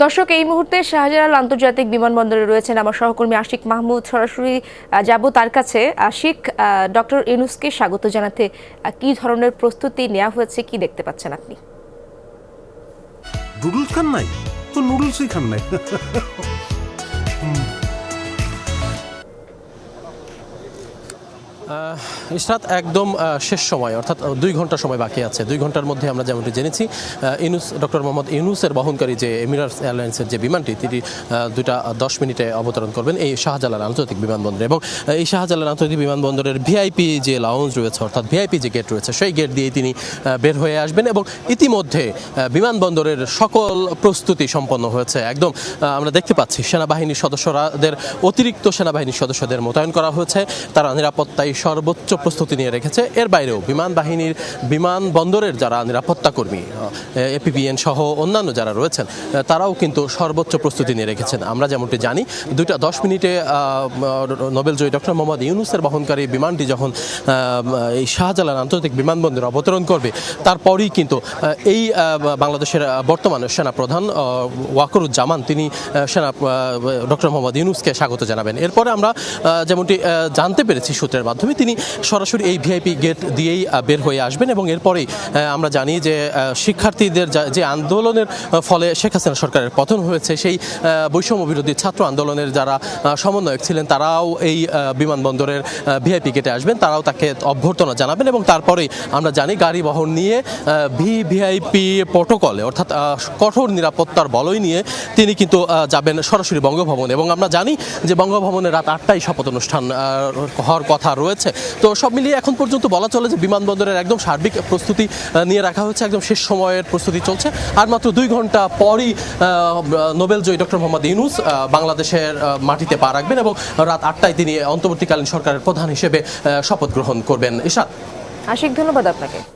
দর্শক, এই মুহূর্তে শাহজালাল আন্তর্জাতিক বিমানবন্দরে রয়েছেন আমার সহকর্মী আশিক মাহমুদ। সরাসরি যাব তার কাছে। আশিক ডক্টর ইউনুসকে স্বাগত জানাতে কি ধরনের প্রস্তুতি নেওয়া হয়েছে, কি দেখতে পাচ্ছেন আপনি? নুডলস খান নাই? তো নুডলসই খান নাই। ইশরাত একদম শেষ সময় অর্থাৎ দুই ঘণ্টা সময় বাকি আছে। দুই ঘণ্টার মধ্যে আমরা যেমনটি জেনেছি আহ, ইউনুস ডক্টর মোহাম্মদ ইউনুসের বহনকারী যে এমিরাটস এয়ারলাইন্সের যে বিমানটি তিনি দুইটা দশ মিনিটে অবতরণ করবেন এই শাহজালাল আন্তর্জাতিক বিমানবন্দরে। এবং এই শাহজালাল আন্তর্জাতিক বিমানবন্দরের ভিআইপি যে লাউঞ্জ রয়েছে অর্থাৎ ভিআইপি যে গেট রয়েছে সেই গেট দিয়ে তিনি বের হয়ে আসবেন এবং ইতিমধ্যে বিমানবন্দরের সকল প্রস্তুতি সম্পন্ন হয়েছে। একদম আমরা দেখতে পাচ্ছি সেনাবাহিনীর সদস্যরাদের অতিরিক্ত সেনাবাহিনীর সদস্যদের মোতায়েন করা হয়েছে। তারা নিরাপত্তায় সর্বোচ্চ প্রস্তুতি নিয়ে রেখেছে। এর বাইরেও বিমান বাহিনীর বিমান বন্দরের যারা নিরাপত্তা কর্মী এপিবিএন সহ অন্যান্য যারা রয়েছেন তারাও কিন্তু সর্বোচ্চ প্রস্তুতি নিয়ে রেখেছেন। আমরা যেমনটি জানি দুইটা দশ মিনিটে নোবেলজয়ী ডক্টর মোহাম্মদ ইউনুসের বহনকারী বিমানটি যখন এই শাহজালাল আন্তর্জাতিক বিমানবন্দরে অবতরণ করবে তারপরই কিন্তু এই বাংলাদেশের বর্তমান সেনা প্রধান আহ, ওয়াকরুজ্জামান তিনি সেনা ডক্টর মোহাম্মদ ইউনুসকে স্বাগত জানাবেন। এরপরে আমরা যেমনটি জানতে পেরেছি সূত্রের মাধ্যমে তিনি সরাসরি এই ভিআইপি গেট দিয়েই বের হয়ে আসবেন এবং এরপরেই আমরা জানি যে শিক্ষার্থীদের যা- যে আন্দোলনের ফলে শেখ হাসিনা সরকারের পতন হয়েছে, সেই বৈষম্য বিরোধী ছাত্র আন্দোলনের যারা সমন্বয়ক ছিলেন, তারাও এই বিমানবন্দরের ভিআইপি গেটে আসবেন, তারাও তাকে অভ্যর্থনা জানাবেন এবং তারপরেই আমরা জানি গাড়ি বহন নিয়ে ভি, ভিআইপি প্রোটোকলে, অর্থাৎ কঠোর নিরাপত্তার বলয় নিয়ে তিনি কিন্তু যাবেন সরাসরি বঙ্গভবন এবং আমরা জানি যে বঙ্গভবনে রাত আটটায় শপথ অনুষ্ঠান হওয়ার কথা রয়েছে তো সব মিলিয়ে এখন পর্যন্ত বলা চলে যে বিমানবন্দরের একদম সার্বিক প্রস্তুতি নিয়ে রাখা হয়েছে। একদম শেষ সময়ের প্রস্তুতি চলছে। আর মাত্র দুই ঘণ্টা পরই আহ, নোবেলজয়ী ডক্টর মোহাম্মদ ইউনুস বাংলাদেশের মাটিতে পা রাখবেন এবং রাত আটটায় তিনি অন্তর্বর্তীকালীন সরকারের প্রধান হিসেবে শপথ গ্রহণ করবেন। ইশাদ আশিক ধন্যবাদ আপনাকে।